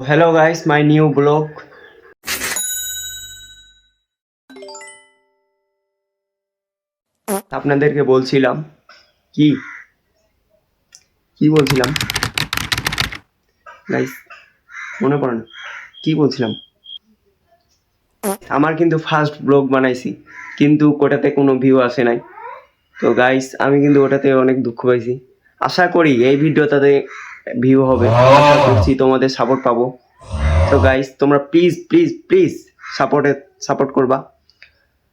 Hello guys, my new blog. আপনাদেরকে বলছিলাম কি? কি বলছিলাম? গাইস মনে পড়ে না। কি বলছিলাম? আমার কিন্তু ফার্স্ট ব্লগ বানাইছি কিন্তু ওটাতে কোনো ভিউ আসে নাই। তো গাইস আমি কিন্তু ওটাতে অনেক দুঃখ পাইছি। আশা করি এই ভিডিওটাতে ভিউ হবে। করছি তোমাদের সাপোর্ট পাবো। তো গাইস তোমরা প্লিজ প্লিজ প্লিজ সাপোর্টে সাপোর্ট করবা।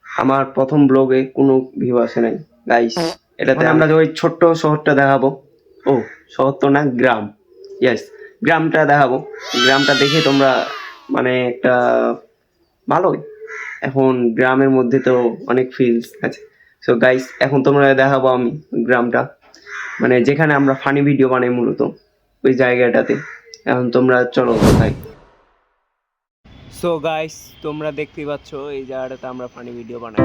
আমার প্রথম ব্লগে কোনো ভিউ আসে নাই। গাইস এটাতে আমরা ওই ছোট্ট শহরটা দেখাবো। ও শহর তো না গ্রাম। ইয়েস গ্রামটা দেখাবো। গ্রামটা দেখে তোমরা মানে একটা ভালোই। এখন গ্রামের মধ্যে তো অনেক ফিলস আছে। সো গাইস এখন তোমরা দেখাবো আমি গ্রামটা। মানে যেখানে আমরা ফানি ভিডিও বানাই মূলত। ওই জায়গাটাতে। এখন তোমরা চলো ভাই সো গাইস তোমরা দেখতেই পাচ্ছ এই জায়গাটাতে আমরা ফানি ভিডিও বানাই।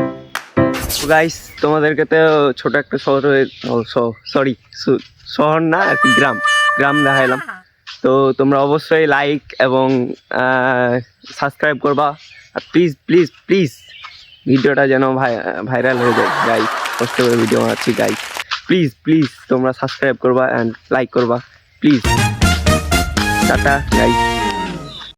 গাইস তোমাদেরকে তো ছোট একটা শহর সরি শহর না গ্রাম। গ্রাম দেখাইলাম। তো তোমরা অবশ্যই লাইক এবং সাবস্ক্রাইব করবা। আর প্লিজ প্লিজ প্লিজ ভিডিওটা যেন ভাইরাল হয়ে যায় গাইস কষ্ট করে ভিডিও বানাচ্ছি গাইস প্লিজ প্লিজ তোমরা সাবস্ক্রাইব করবা অ্যান্ড লাইক করবা। প্লিজ। Tata guys